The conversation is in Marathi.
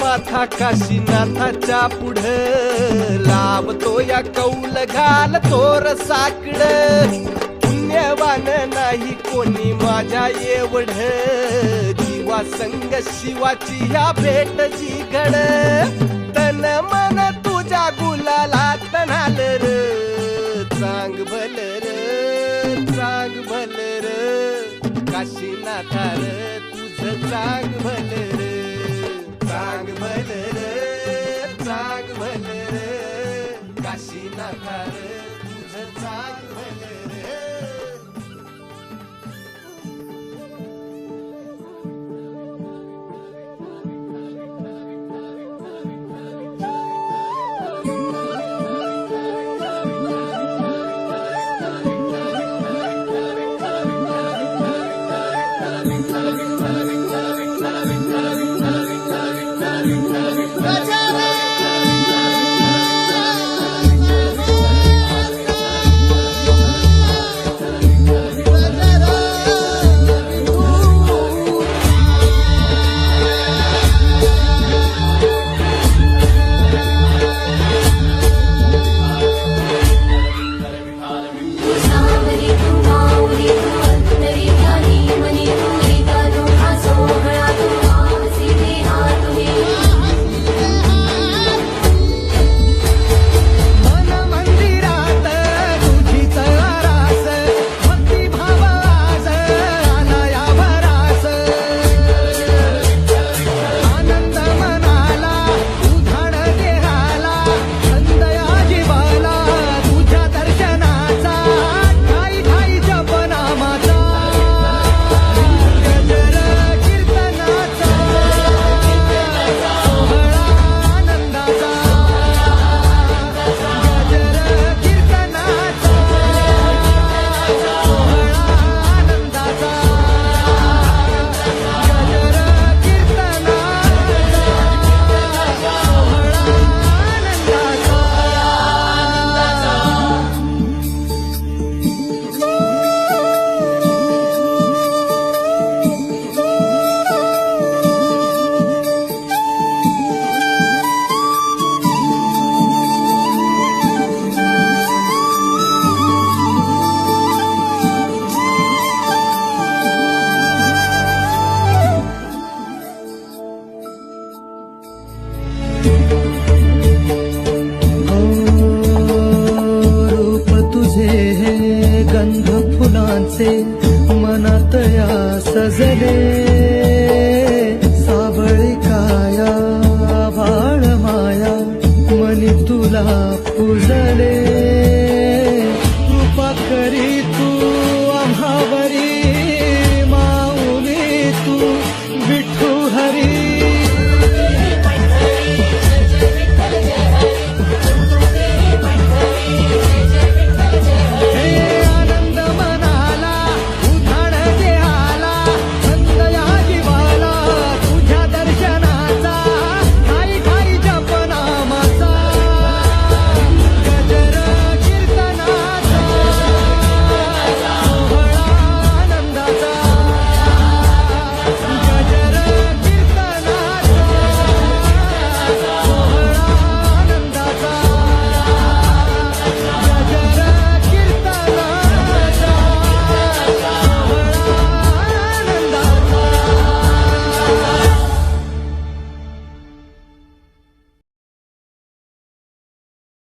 माथा काशीनाथाच्या पुढ लावतो या कौल घाल तोर साकड. पुण्यवान नाही कोणी माझ्या एवढ. शिवा संग शिवाची या भेट जी घड तन मन तुझ्या गुलाला नाल र. चांग भल र चांग भल र. काशीनाथा र तुझ चांग भल र. चांग भल र चांग भल र. काशीनाथा र असे मनातया सजले सावळी काया भाळ माया मनी तुला पुजले. कृपा करी तू आम्हावरी माऊली तू विठू हरी.